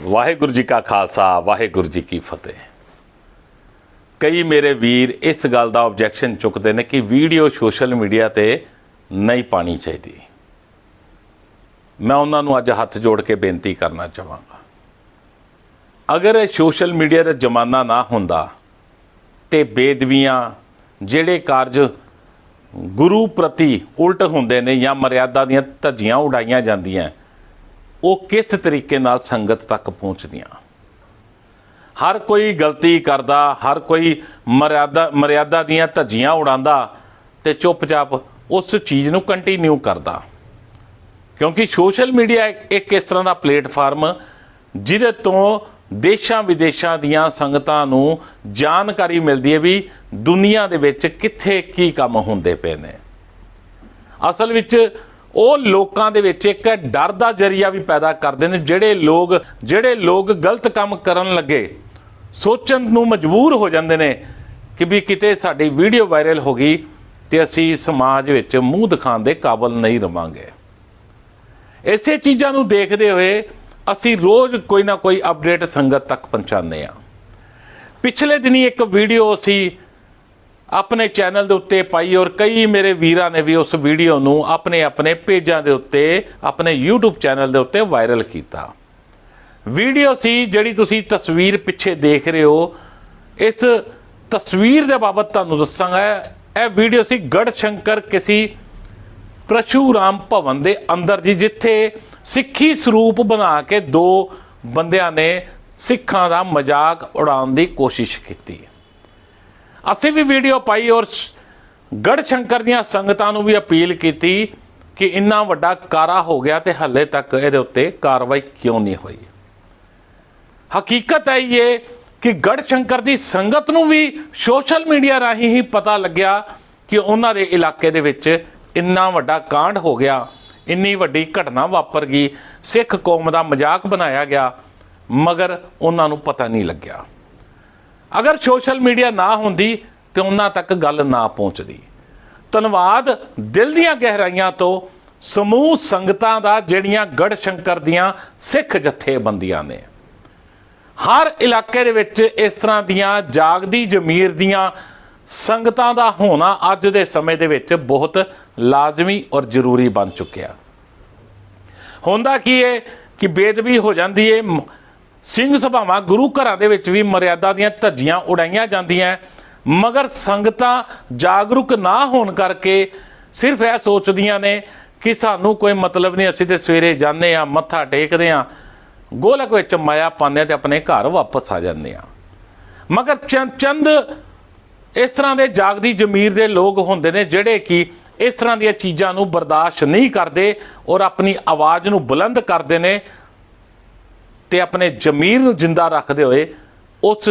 ਵਾਹਿਗੁਰੂ ਜੀ ਕਾ ਖਾਲਸਾ, ਵਾਹਿਗੁਰੂ ਜੀ ਕੀ ਫਤਿਹ। ਕਈ ਮੇਰੇ ਵੀਰ ਇਸ ਗੱਲ ਦਾ ਆਬਜੈਕਸ਼ਨ ਚੁੱਕਦੇ ਨੇ ਕਿ ਵੀਡੀਓ ਸੋਸ਼ਲ ਮੀਡੀਆ ਤੇ ਨਹੀਂ ਪਾਣੀ ਚਾਹੀਦੀ। ਮੈਂ ਉਹਨਾਂ ਨੂੰ ਅੱਜ ਹੱਥ ਜੋੜ ਕੇ ਬੇਨਤੀ ਕਰਨਾ ਚਾਹਾਂਗਾ। ਅਗਰ ਇਹ ਸੋਸ਼ਲ ਮੀਡੀਆ ਦਾ ਜ਼ਮਾਨਾ ਨਾ ਹੁੰਦਾ ਤੇ ਬੇਦਵੀਆਂ ਜਿਹੜੇ ਕਾਰਜ ਗੁਰੂ ਪ੍ਰਤੀ ਉਲਟ ਹੁੰਦੇ ਨੇ ਜਾਂ ਮਰਿਆਦਾ ਦੀਆਂ ਧੱਜੀਆਂ ਉਡਾਈਆਂ ਜਾਂਦੀਆਂ ਉਹ ਕਿਸ ਤਰੀਕੇ ਨਾਲ ਸੰਗਤ ਤੱਕ ਪਹੁੰਚਦੀਆਂ? ਹਰ ਕੋਈ ਗਲਤੀ ਕਰਦਾ, ਹਰ ਕੋਈ ਮਰਿਆਦਾ ਮਰਿਆਦਾ ਦੀਆਂ ਧੱਜੀਆਂ ਉਡਾਉਂਦਾ ਤੇ ਚੁੱਪਚਾਪ ਉਸ ਚੀਜ਼ ਨੂੰ ਕੰਟੀਨਿਊ ਕਰਦਾ। ਕਿਉਂਕਿ ਸੋਸ਼ਲ ਮੀਡੀਆ ਇੱਕ ਇੱਕ ਇਸ ਤਰ੍ਹਾਂ ਦਾ ਪਲੇਟਫਾਰਮ ਜਿਹਦੇ ਤੋਂ ਦੇਸ਼ਾਂ ਵਿਦੇਸ਼ਾਂ ਦੀਆਂ ਸੰਗਤਾਂ ਨੂੰ ਜਾਣਕਾਰੀ ਮਿਲਦੀ ਹੈ ਵੀ ਦੁਨੀਆ ਦੇ ਵਿੱਚ ਕਿੱਥੇ ਕੀ ਕੰਮ ਹੁੰਦੇ ਪਏ ਨੇ। ਅਸਲ ਵਿੱਚ ਉਹ ਲੋਕਾਂ ਦੇ ਵਿੱਚ ਇੱਕ ਡਰ ਦਾ ਜਰੀਆ ਵੀ ਪੈਦਾ ਕਰਦੇ ਨੇ, ਜਿਹੜੇ ਲੋਕ ਜਿਹੜੇ ਲੋਕ ਗਲਤ ਕੰਮ ਕਰਨ ਲੱਗੇ, ਸੋਚਣ ਨੂੰ ਮਜਬੂਰ ਹੋ ਜਾਂਦੇ ਨੇ ਕਿ ਵੀ ਕਿਤੇ ਸਾਡੀ ਵੀਡੀਓ ਵਾਇਰਲ ਹੋ ਗਈ ਤੇ ਅਸੀਂ ਸਮਾਜ ਵਿੱਚ ਮੂੰਹ ਦਿਖਾਉਣ ਦੇ ਕਾਬਲ ਨਹੀਂ ਰਵਾਂਗੇ। ਇਸੇ ਚੀਜ਼ਾਂ ਨੂੰ ਦੇਖਦੇ ਹੋਏ ਅਸੀਂ ਰੋਜ਼ ਕੋਈ ਨਾ ਕੋਈ ਅਪਡੇਟ ਸੰਗਤ ਤੱਕ ਪਹੁੰਚਾਉਂਦੇ ਆ ਪਿਛਲੇ ਦਿਨੀ ਇੱਕ ਵੀਡੀਓ ਅਸੀਂ ਆਪਣੇ ਚੈਨਲ ਦੇ ਉੱਤੇ ਪਾਈ ਔਰ ਕਈ ਮੇਰੇ ਵੀਰਾਂ ਨੇ ਵੀ ਉਸ ਵੀਡੀਓ ਨੂੰ ਆਪਣੇ ਆਪਣੇ ਪੇਜਾਂ ਦੇ ਉੱਤੇ, ਆਪਣੇ YouTube ਚੈਨਲ ਦੇ ਉੱਤੇ ਵਾਇਰਲ ਕੀਤਾ। ਵੀਡੀਓ ਸੀ ਜਿਹੜੀ ਤੁਸੀਂ ਤਸਵੀਰ ਪਿੱਛੇ ਦੇਖ ਰਹੇ ਹੋ। ਇਸ ਤਸਵੀਰ ਦੇ ਬਾਬਤ ਤੁਹਾਨੂੰ ਦੱਸਾਂਗਾ, ਇਹ ਵੀਡੀਓ ਸੀ ਗੜ ਸ਼ੰਕਰ ਕਿਸੇ ਪ੍ਰਸ਼ੂਰਾਮ ਭਵਨ ਦੇ ਅੰਦਰ ਜੀ, ਜਿੱਥੇ ਸਿੱਖੀ ਸਰੂਪ ਬਣਾ ਕੇ ਦੋ ਬੰਦਿਆਂ ਨੇ ਸਿੱਖਾਂ ਦਾ ਮਜ਼ਾਕ ਉਡਾਉਣ ਦੀ ਕੋਸ਼ਿਸ਼ ਕੀਤੀ। ਅਸੀਂ ਵੀ ਵੀਡੀਓ ਪਾਈ ਔਰ ਗੜ ਸ਼ੰਕਰ ਦੀਆਂ ਸੰਗਤਾਂ ਨੂੰ ਵੀ ਅਪੀਲ ਕੀਤੀ ਕਿ ਇੰਨਾ ਵੱਡਾ ਕਾਰਾ ਹੋ ਗਿਆ ਤੇ ਹੱਲੇ ਤੱਕ ਇਹਦੇ ਉੱਤੇ ਕਾਰਵਾਈ ਕਿਉਂ ਨਹੀਂ ਹੋਈ। ਹਕੀਕਤ ਹੈ ਇਹ ਕਿ ਗੜ ਸ਼ੰਕਰ ਦੀ ਸੰਗਤ ਨੂੰ ਵੀ ਸੋਸ਼ਲ ਮੀਡੀਆ ਰਾਹੀਂ ਹੀ ਪਤਾ ਲੱਗਿਆ ਕਿ ਉਹਨਾਂ ਦੇ ਇਲਾਕੇ ਦੇ ਵਿੱਚ ਇੰਨਾ ਵੱਡਾ ਕਾਂਡ ਹੋ ਗਿਆ, ਇੰਨੀ ਵੱਡੀ ਘਟਨਾ ਵਾਪਰ ਗਈ, ਸਿੱਖ ਕੌਮ ਦਾ ਮਜ਼ਾਕ ਬਣਾਇਆ ਗਿਆ, ਮਗਰ ਉਹਨਾਂ ਨੂੰ ਪਤਾ ਨਹੀਂ ਲੱਗਿਆ। ਅਗਰ ਸੋਸ਼ਲ ਮੀਡੀਆ ਨਾ ਹੁੰਦੀ ਤੇ ਉਹਨਾਂ ਤੱਕ ਗੱਲ ਨਾ ਪਹੁੰਚਦੀ। ਧੰਨਵਾਦ, ਦਿਲ ਦੀਆਂ ਗਹਿਰਾਈਆਂ ਤੋਂ ਸਮੂਹ ਸੰਗਤਾਂ ਦਾ ਜਿਹੜੀਆਂ ਗੜ ਸ਼ੰਕਰ ਦੀਆਂ ਸਿੱਖ ਜਥੇਬੰਦੀਆਂ ਨੇ। ਹਰ ਇਲਾਕੇ ਦੇ ਵਿੱਚ ਇਸ ਤਰ੍ਹਾਂ ਦੀਆਂ ਜਾਗਦੀ ਜ਼ਮੀਰ ਦੀਆਂ ਸੰਗਤਾਂ ਦਾ ਹੋਣਾ ਅੱਜ ਦੇ ਸਮੇਂ ਦੇ ਵਿੱਚ ਬਹੁਤ ਲਾਜ਼ਮੀ ਔਰ ਜ਼ਰੂਰੀ ਬਣ ਚੁੱਕਿਆ। ਹੁੰਦਾ ਕੀ ਹੈ ਕਿ ਬੇਦਬੀ ਹੋ ਜਾਂਦੀ ਹੈ ਸਿੰਘ ਸਭਾਵਾਂ ਗੁਰੂ ਘਰਾਂ ਦੇ ਵਿੱਚ ਵੀ ਮਰਿਆਦਾ ਦੀਆਂ ਧੱਜੀਆਂ ਉਡਾਈਆਂ ਜਾਂਦੀਆਂ ਮਗਰ ਸੰਗਤਾਂ ਜਾਗਰੂਕ ਨਾ ਹੋਣ ਕਰਕੇ ਸਿਰਫ ਇਹ ਸੋਚਦੀਆਂ ਨੇ ਕਿ ਸਾਨੂੰ ਕੋਈ ਮਤਲਬ ਨਹੀਂ, ਅਸੀਂ ਤੇ ਸਵੇਰੇ ਜਾਂਦੇ ਆ ਮੱਥਾ ਟੇਕਦੇ ਆ ਗੋਲਕ ਵਿੱਚ ਮਾਇਆ ਪਾਉਂਦੇ ਹਾਂ ਤੇ ਆਪਣੇ ਘਰ ਵਾਪਸ ਆ ਜਾਂਦੇ ਆ ਮਗਰ ਚੰਦ ਚੰਦ ਇਸ ਤਰ੍ਹਾਂ ਦੇ ਜਾਗਦੀ ਜ਼ਮੀਰ ਦੇ ਲੋਕ ਹੁੰਦੇ ਨੇ ਜਿਹੜੇ ਕਿ ਇਸ ਤਰ੍ਹਾਂ ਦੀਆਂ ਚੀਜ਼ਾਂ ਨੂੰ ਬਰਦਾਸ਼ਤ ਨਹੀਂ ਕਰਦੇ ਔਰ ਆਪਣੀ ਆਵਾਜ਼ ਨੂੰ ਬੁਲੰਦ ਕਰਦੇ ਨੇ। ਤੇ ਆਪਣੇ ਜ਼ਮੀਰ ਨੂੰ ਜਿੰਦਾ ਰੱਖਦੇ ਹੋਏ ਉਸ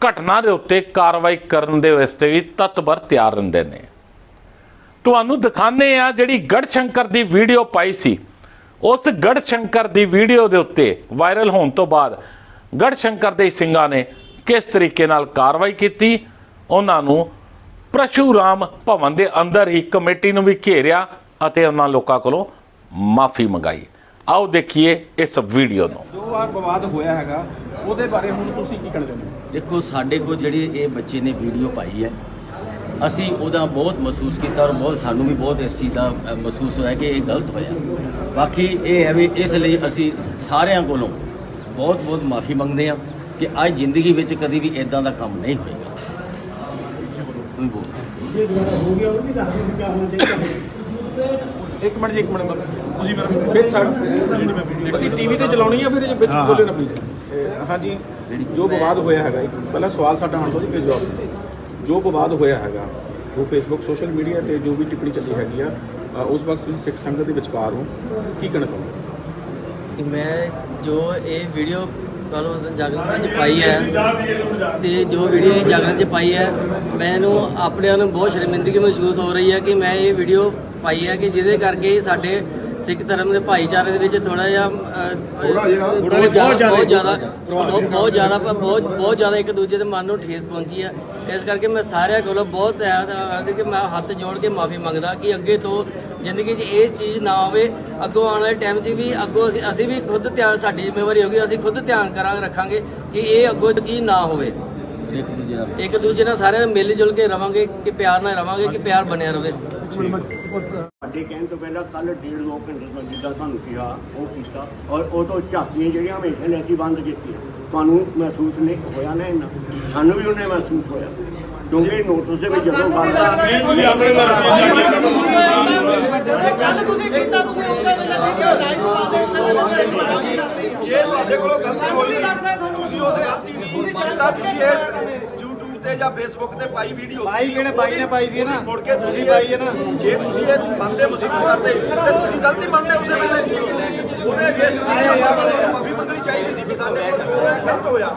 ਘਟਨਾ ਦੇ ਉੱਤੇ ਕਾਰਵਾਈ ਕਰਨ ਦੇ ਵਾਸਤੇ ਵੀ ਤਤਪਰ ਤਿਆਰ ਰਹਿੰਦੇ ਨੇ। ਤੁਹਾਨੂੰ ਦਿਖਾਣੇ ਆ ਜਿਹੜੀ ਗੜ ਸ਼ੰਕਰ ਦੀ ਵੀਡੀਓ ਪਾਈ ਸੀ। ਉਸ ਗੜ ਸ਼ੰਕਰ ਦੀ ਵੀਡੀਓ ਦੇ ਉੱਤੇ ਵਾਇਰਲ ਹੋਣ ਤੋਂ ਬਾਅਦ ਗੜ ਸ਼ੰਕਰ ਦੇ ਸਿੰਘਾਂ ਨੇ ਕਿਸ ਤਰੀਕੇ ਨਾਲ ਕਾਰਵਾਈ ਕੀਤੀ? ਉਹਨਾਂ ਨੂੰ ਪ੍ਰਸ਼ੂਰਾਮ ਭਵਨ ਦੇ ਅੰਦਰ ਹੀ ਕਮੇਟੀ ਨੂੰ ਵੀ ਘੇਰਿਆ ਅਤੇ ਉਹਨਾਂ ਲੋਕਾਂ ਕੋਲੋਂ ਮਾਫੀ ਮੰਗਾਈ। ਆਓ ਦੇਖੀਏ ਇਸ ਵੀਡੀਓ ਨੂੰ। ਜੋ ਵਾਰ ਵਿਵਾਦ ਹੋਇਆ ਹੈਗਾ ਉਹਦੇ ਬਾਰੇ ਹੁਣ ਤੁਸੀਂ ਕੀ ਕਹਿਣਾ ਚਾਹੁੰਦੇ ਹੋ? ਦੇਖੋ ਸਾਡੇ ਕੋਲ ਜਿਹੜੀ ਇਹ ਬੱਚੇ ਨੇ ਵੀਡੀਓ ਪਾਈ ਹੈ ਅਸੀਂ ਉਹਦਾ ਬਹੁਤ ਮਹਿਸੂਸ ਕੀਤਾ ਔਰ ਬਹੁਤ ਸਾਨੂੰ ਵੀ ਬਹੁਤ ਇਸ ਚੀਜ਼ ਦਾ ਮਹਿਸੂਸ ਹੋਇਆ ਕਿ ਇਹ ਗਲਤ ਹੋਇਆ। ਬਾਕੀ ਇਹ ਹੈ ਵੀ ਇਸ ਲਈ ਅਸੀਂ ਸਾਰਿਆਂ ਕੋਲੋਂ ਬਹੁਤ ਬਹੁਤ ਮਾਫੀ ਮੰਗਦੇ ਹਾਂ ਕਿ ਅੱਜ ਜ਼ਿੰਦਗੀ ਵਿੱਚ ਕਦੀ ਵੀ ਇਦਾਂ ਦਾ ਕੰਮ ਨਹੀਂ ਹੋਏਗਾ। ਤੁਸੀਂ ਬੋਲੋ ਇੱਕ ਮਿੰਟ ਜੀ ਇੱਕ ਮਿੰਟ ਤੁਸੀਂ ਮੇਰਾ ਵਿੱਚ ਸਾਈਡ ਅਸੀਂ ਟੀਵੀ ਤੇ ਚਲਾਉਣੀ ਆ ਫਿਰ ਇਹ ਵਿੱਚ ਬੋਲੇ ਨਾ ਪਲੀਜ਼ ਹਾਂਜੀ। ਜੋ ਵਿਵਾਦ ਹੋਇਆ ਹੈਗਾ ਇੱਕ ਪਹਿਲਾ ਸਵਾਲ ਸਾਡਾ ਆਉਣ ਤੋਂ ਜੀ ਫਿਰ ਜਵਾਬ। ਜੋ ਵਿਵਾਦ ਹੋਇਆ ਹੈਗਾ ਉਹ ਫੇਸਬੁੱਕ ਸੋਸ਼ਲ ਮੀਡੀਆ ਤੇ ਜੋ ਵੀ ਟਿੱਪਣੀ ਚੱਲੀ ਹੈਗੀ ਆ ਉਸ ਵਕਤ ਤੁਸੀਂ ਸਿੱਖ ਸੰਗਤ ਦੇ ਵਿਚਕਾਰ ਹੋ। ਕੀ ਕਹਿਣਾ ਚਾਹੁੰਦੇ ਕਿ ਮੈਂ ਜੋ ਇਹ ਵੀਡੀਓ ਕੱਲ ਉਸ ਦਿਨ ਜਾਗਰਣ 'ਚ ਪਾਈ ਹੈ ਤੇ ਜੋ ਵੀਡੀਓ ਇਹ ਜਾਗਰਣ 'ਚ ਪਾਈ ਹੈ ਮੈਨੂੰ ਆਪਣੇ ਆਪ ਨੂੰ ਬਹੁਤ ਸ਼ਰਮਿੰਦਗੀ ਮਹਿਸੂਸ ਹੋ ਰਹੀ ਹੈ ਕਿ ਮੈਂ ਇਹ ਵੀਡੀਓ ਪਾਈ ਹੈ ਕਿ ਜਿਹਦੇ ਕਰਕੇ ਸਾਡੇ ਸਿੱਖ ਧਰਮ ਦੇ ਭਾਈਚਾਰੇ ਦੇ ਵਿੱਚ ਥੋੜਾ ਜਿਹਾ ਬਹੁਤ ਜ਼ਿਆਦਾ ਬਹੁਤ ਜ਼ਿਆਦਾ ਬਹੁਤ ਬਹੁਤ ਜ਼ਿਆਦਾ ਬਹੁਤ ਬਹੁਤ ਜ਼ਿਆਦਾ ਇੱਕ ਦੂਜੇ ਦੇ ਮਨ ਨੂੰ ਠੇਸ ਪਹੁੰਚੀ ਹੈ ਇਸ ਕਰਕੇ ਮੈਂ ਸਾਰਿਆਂ ਕੋਲੋਂ ਬਹੁਤ ਹੈ ਕਿ ਮੈਂ ਹੱਥ ਜੋੜ ਕੇ ਮਾਫੀ ਮੰਗਦਾ ਕਿ ਅੱਗੇ ਤੋਂ ਜ਼ਿੰਦਗੀ 'ਚ ਇਹ ਚੀਜ਼ ਨਾ ਹੋਵੇ ਅੱਗੋਂ ਆਉਣ ਵਾਲੇ ਟਾਈਮ 'ਚ ਵੀ ਅੱਗੋਂ ਅਸੀਂ ਅਸੀਂ ਵੀ ਖੁਦ ਧਿਆਨ ਸਾਡੀ ਜ਼ਿੰਮੇਵਾਰੀ ਹੋਗੀ ਅਸੀਂ ਖੁਦ ਧਿਆਨ ਕਰਾਂਗੇ ਰੱਖਾਂਗੇ ਕਿ ਇਹ ਅੱਗੋਂ ਚੀਜ਼ ਨਾ ਹੋਵੇ। ਇੱਕ ਦੂਜੇ ਨਾਲ। ਇੱਕ ਦੂਜੇ ਨਾਲ ਸਾਰਿਆਂ ਨਾਲ ਮਿਲ ਜੁਲ ਕੇ ਰਵਾਂਗੇ ਕਿ ਪਿਆਰ ਨਾਲ ਰਵਾਂਗੇ ਕਿ ਪਿਆਰ ਬਣਿਆ ਰਵੇ। ਸਾਡੇ ਕਹਿਣ ਤੋਂ ਪਹਿਲਾਂ ਕੱਲ ਡੇਢ ਦੋ ਘੰਟੇ ਤੋਂ ਜਿੱਦਾਂ ਤੁਹਾਨੂੰ ਕਿਹਾ ਉਹ ਕੀਤਾ। ਔਰ ਉਹ ਤੋਂ ਝਾਕੀਆਂ ਜਿਹੜੀਆਂ ਹਮੇਸ਼ਾ ਨੇ ਅਸੀਂ ਬੰਦ ਕੀਤੀਆਂ। ਤੁਹਾਨੂੰ ਮਹਿਸੂਸ ਨਹੀਂ ਹੋਇਆ ਨਾ ਇੰਨਾ। ਸਾਨੂੰ ਵੀ ਉਹਨੇ ਮਹਿਸੂਸ ਹੋਇਆ। ਕਿਉਂਕਿ ਨੋਟਿਸ ਦੇ ਵਿੱਚ ਜਦੋਂ ਗੱਲ ਕੱਲ ਤੁਸੀਂ ਕੀਤਾ ਤੁਸੀਂ ਉੱਤੇ ਲੱਗਿਆ ਲਾਈਵ ਲਾ ਦੇ ਜੇ ਤੁਹਾਡੇ ਕੋਲੋਂ ਗਲਤੀ ਹੋਈ ਤੁਸੀਂ ਉਸ ਗਲਤੀ ਮੰਨਦਾ ਤੁਸੀਂ ਇਹ YouTube ਤੇ ਜਾਂ Facebook ਤੇ ਪਾਈ ਵੀਡੀਓ ਬਾਈ ਕਿਹੜੇ ਬਾਈ ਨੇ ਪਾਈ ਸੀ ਨਾ। ਮੁੜ ਕੇ ਤੁਸੀਂ ਪਾਈ ਹੈ ਨਾ। ਜੇ ਤੁਸੀਂ ਇਹ ਮੰਨਦੇ ਮੁਸੀਬਤ ਕਰਦੇ ਤੇ ਤੁਸੀਂ ਗਲਤੀ ਮੰਨਦੇ ਉਸੇ ਵੇਲੇ। ਉਹਦੇ ਅਗੇਂਸਟ ਵੀ ਆਪਾਂ ਨੂੰ ਤੁਹਾਨੂੰ ਮਾਫੀ ਮੰਗਣੀ ਚਾਹੀਦੀ ਸੀ ਵੀ ਸਾਡੇ ਕੋਲ ਹੋਇਆ ਗਲਤ ਹੋਇਆ।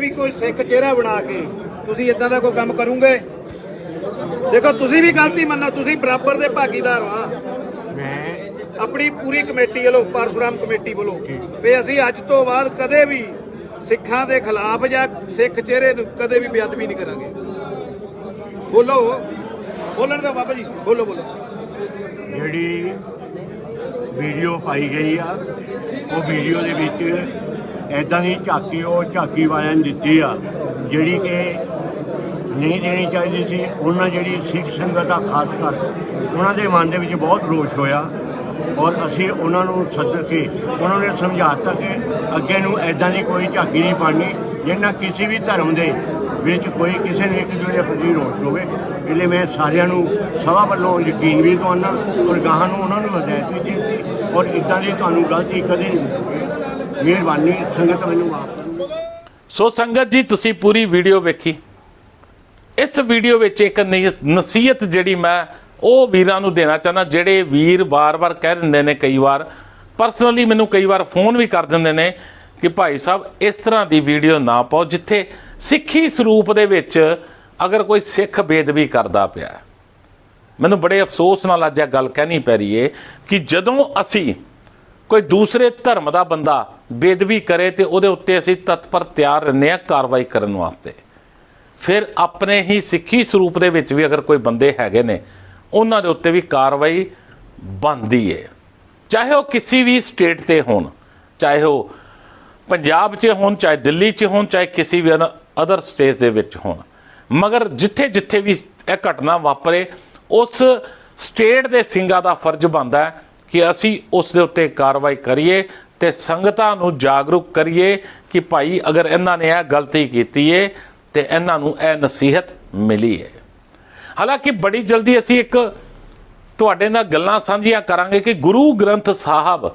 ਵੀ ਕੋਈ ਸਿੱਖ ਚਿਹਰਾ ਬਣਾ ਕੇ ਤੁਸੀਂ ਇਦਾਂ ਦਾ ਕੋਈ ਕੰਮ ਕਰੋਗੇ? ਦੇਖੋ ਤੁਸੀਂ ਵੀ ਗਲਤੀ ਮੰਨੋ ਤੁਸੀਂ ਬਰਾਬਰ ਦੇ ਭਾਗੀਦਾਰ ਆ ਮੈਂ ਆਪਣੀ ਪੂਰੀ ਕਮੇਟੀ ਵੱਲੋਂ ਪਰਸ਼ੁਰਾਮ ਕਮੇਟੀ ਵੱਲੋਂ। ਵੀ ਅਸੀਂ ਅੱਜ ਤੋਂ ਬਾਅਦ ਕਦੇ ਵੀ ਸਿੱਖਾਂ ਦੇ ਖਿਲਾਫ ਜਾਂ ਸਿੱਖ ਚਿਹਰੇ ਨੂੰ ਕਦੇ ਵੀ ਬੇਅਦਬੀ ਨਹੀਂ ਕਰਾਂਗੇ। ਬੋਲੋ। ਬੋਲਣ ਦਾ ਬਾਬਾ ਜੀ। ਬੋਲੋ ਬੋਲੋ। ਜਿਹੜੀ ਵੀਡੀਓ ਪਾਈ ਗਈ ਆ, ਉਹ ਵੀਡੀਓ ਦੇ ਵਿੱਚ ਐਦਾਂ ਦੀ ਝਾਕੀ, ਉਹ ਝਾਕੀ ਵਾਲਿਆਂ ਨੇ ਦਿੱਤੀ ਆ, ਜਿਹੜੀ ਕਿ ਨਹੀਂ ਦੇਣੀ ਚਾਹੀਦੀ ਸੀ। ਉਹਨਾਂ ਜਿਹੜੀ ਸਿੱਖ ਸੰਗਤ ਦਾ ਖਾਸ ਕਰ, ਉਹਨਾਂ ਦੇ ਮਨ ਦੇ ਵਿੱਚ ਬਹੁਤ ਰੋਸ਼ ਹੋਇਆ। ਔਰ ਅਸੀਂ ਉਹਨਾਂ ਨੂੰ ਸੱਦ ਕੇ, ਉਹਨਾਂ ਨੇ ਸਮਝਾਤਾ ਕਿ ਅੱਗੇ ਨੂੰ ਐਦਾਂ ਦੀ ਕੋਈ ਝਾਕੀ ਨਹੀਂ ਪਾਣੀ, ਜਿੰਨਾ ਕਿਸੇ ਵੀ ਧਰਮ ਦੇ ਵਿੱਚ ਕੋਈ ਕਿਸੇ ਨੂੰ ਇੱਕ ਦੂਜੇ ਦੇ ਪ੍ਰਤੀ ਰੋਸ਼ ਹੋਵੇ। ਇਸ ਲਈ ਮੈਂ ਸਾਰਿਆਂ ਨੂੰ ਸਭਾ ਵੱਲੋਂ ਯਕੀਨ ਵੀ ਦਵਾਉਣਾ ਔਰ ਗਾਹਾਂ ਨੂੰ ਉਹਨਾਂ ਨੂੰ ਹਦਾਇਤ ਵੀ ਦਿੱਤੀ ਔਰ ਇਦਾਂ ਦੀ ਤੁਹਾਨੂੰ ਗਲਤੀ ਕਦੇ ਨਹੀਂ ਮਿਹਰਬਾਨੀ, ਸੰਗਤ ਮੈਨੂੰ ਮਾਫ ਸੋ ਸੰਗਤ ਜੀ, ਤੁਸੀਂ ਪੂਰੀ ਵੀਡੀਓ ਵੇਖੀ। ਇਸ ਵੀਡੀਓ ਵਿੱਚ ਇੱਕ ਨਸ- ਨਸੀਹਤ ਜਿਹੜੀ ਮੈਂ ਉਹ ਵੀਰਾਂ ਨੂੰ ਦੇਣਾ ਚਾਹੁੰਦਾ, ਜਿਹੜੇ ਵੀਰ ਬਾਰ-ਬਾਰ ਕਹਿ ਦਿੰਦੇ ਨੇ ਕਈ ਵਾਰ ਪਰਸਨਲੀ ਮੈਨੂੰ ਕਈ ਵਾਰ ਫੋਨ ਵੀ ਕਰ ਦਿੰਦੇ ਨੇ ਕਿ ਭਾਈ ਸਾਹਿਬ, ਇਸ ਤਰ੍ਹਾਂ ਦੀ ਵੀਡੀਓ ਨਾ ਪਾਓ, ਜਿੱਥੇ ਸਿੱਖੀ ਸਰੂਪ ਦੇ ਵਿੱਚ ਅਗਰ ਕੋਈ ਸਿੱਖ ਬੇਦਬੀ ਕਰਦਾ ਪਿਆ ਮੈਨੂੰ ਬੜੇ ਅਫਸੋਸ ਨਾਲ ਅੱਜ ਇਹ ਗੱਲ ਕਹਿਣੀ ਪੈ ਰਹੀ ਏ ਕਿ ਜਦੋਂ ਅਸੀਂ ਕੋਈ ਦੂਸਰੇ ਧਰਮ ਦਾ ਬੰਦਾ ਬੇਦਬੀ ਕਰੇ ਤੇ ਉਹਦੇ ਉੱਤੇ ਅਸੀਂ ਤਤਪਰ ਤਿਆਰ ਰਹਿੰਦੇ ਹਾਂ ਕਾਰਵਾਈ ਕਰਨ ਵਾਸਤੇ। ਫਿਰ ਆਪਣੇ ਹੀ ਸਿੱਖੀ ਸਰੂਪ ਦੇ ਵਿੱਚ ਵੀ ਅਗਰ ਕੋਈ ਬੰਦੇ ਹੈਗੇ ਨੇ ਉਹਨਾਂ ਦੇ ਉੱਤੇ ਵੀ ਕਾਰਵਾਈ ਬਣਦੀ ਹੈ ਚਾਹੇ ਉਹ ਕਿਸੇ ਵੀ ਸਟੇਟ ਤੇ ਹੋਣ, ਚਾਹੇ ਉਹ ਪੰਜਾਬ 'ਚ ਹੋਣ, ਚਾਹੇ ਦਿੱਲੀ 'ਚ ਹੋਣ, ਚਾਹੇ ਕਿਸੇ ਵੀ ਅਦਰ ਸਟੇਟ ਦੇ ਵਿੱਚ ਹੋਣ। ਮਗਰ ਜਿੱਥੇ ਜਿੱਥੇ ਵੀ ਇਹ ਘਟਨਾ ਵਾਪਰੇ, ਉਸ ਸਟੇਟ ਦੇ ਸਿੰਘਾਂ ਦਾ ਫਰਜ਼ ਬਣਦਾ ਹੈ ਕਿ ਅਸੀਂ ਉਸ ਦੇ ਉੱਤੇ ਕਾਰਵਾਈ ਕਰੀਏ ਤੇ ਸੰਗਤਾਂ ਨੂੰ ਜਾਗਰੂਕ ਕਰੀਏ ਕਿ ਭਾਈ ਅਗਰ ਇਹਨਾਂ ਨੇ ਇਹ ਗਲਤੀ ਕੀਤੀ ਏ, ਤੇ ਇਹਨਾਂ ਨੂੰ ਇਹ ਨਸੀਹਤ ਮਿਲੀ ਹੈ ਹਾਲਾਂਕਿ ਬੜੀ ਜਲਦੀ ਅਸੀਂ ਇੱਕ ਤੁਹਾਡੇ ਨਾਲ ਗੱਲਾਂ ਸਾਂਝੀਆਂ ਕਰਾਂਗੇ ਕਿ ਗੁਰੂ ਗ੍ਰੰਥ ਸਾਹਿਬ,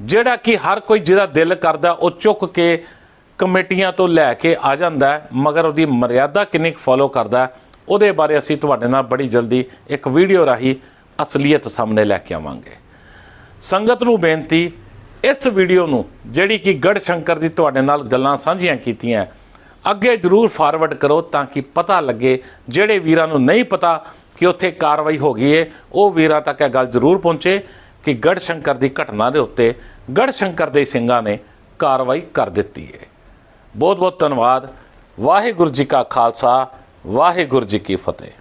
ਜਿਹੜਾ ਕਿ ਹਰ ਕੋਈ ਜਿਹਦਾ ਦਿਲ ਕਰਦਾ ਉਹ ਚੁੱਕ ਕੇ ਕਮੇਟੀਆਂ ਤੋਂ ਲੈ ਕੇ ਆ ਜਾਂਦਾ ਮਗਰ ਉਹਦੀ ਮਰਿਆਦਾ ਕਿੰਨੀ ਕੁ ਫੋਲੋ ਕਰਦਾ ਉਹਦੇ ਬਾਰੇ ਅਸੀਂ ਤੁਹਾਡੇ ਨਾਲ ਬੜੀ ਜਲਦੀ ਇੱਕ ਵੀਡੀਓ ਰਾਹੀਂ ਅਸਲੀਅਤ ਸਾਹਮਣੇ ਲੈ ਕੇ ਆਵਾਂਗੇ। ਸੰਗਤ ਨੂੰ ਬੇਨਤੀ, ਇਸ ਵੀਡੀਓ ਨੂੰ ਜਿਹੜੀ ਕਿ ਗੜ ਸ਼ੰਕਰ ਦੀ ਤੁਹਾਡੇ ਨਾਲ ਗੱਲਾਂ ਸਾਂਝੀਆਂ ਕੀਤੀਆਂ ਅੱਗੇ ਜਰੂਰ ਫਾਰਵਰਡ ਕਰੋ ਤਾਂ ਕਿ ਪਤਾ ਲੱਗੇ। ਜਿਹੜੇ ਵੀਰਾਂ ਨੂੰ ਨਹੀਂ ਪਤਾ ਕਿ ਉੱਥੇ ਕਾਰਵਾਈ ਹੋ ਗਈ ਹੈ ਉਹ ਵੀਰਾਂ ਤੱਕ ਇਹ ਗੱਲ ਜਰੂਰ ਪਹੁੰਚੇ ਕਿ ਗੜ ਸ਼ੰਕਰ ਦੀ ਘਟਨਾ ਦੇ ਉੱਤੇ ਗੜ ਸ਼ੰਕਰ ਦੇ ਸਿੰਘਾਂ ਨੇ ਕਾਰਵਾਈ ਕਰ ਦਿੱਤੀ ਹੈ ਬਹੁਤ ਬਹੁਤ ਧੰਨਵਾਦ। ਵਾਹਿਗੁਰੂ ਜੀ ਕਾ ਖਾਲਸਾ, ਵਾਹਿਗੁਰੂ ਜੀ ਕੀ ਫਤਿਹ।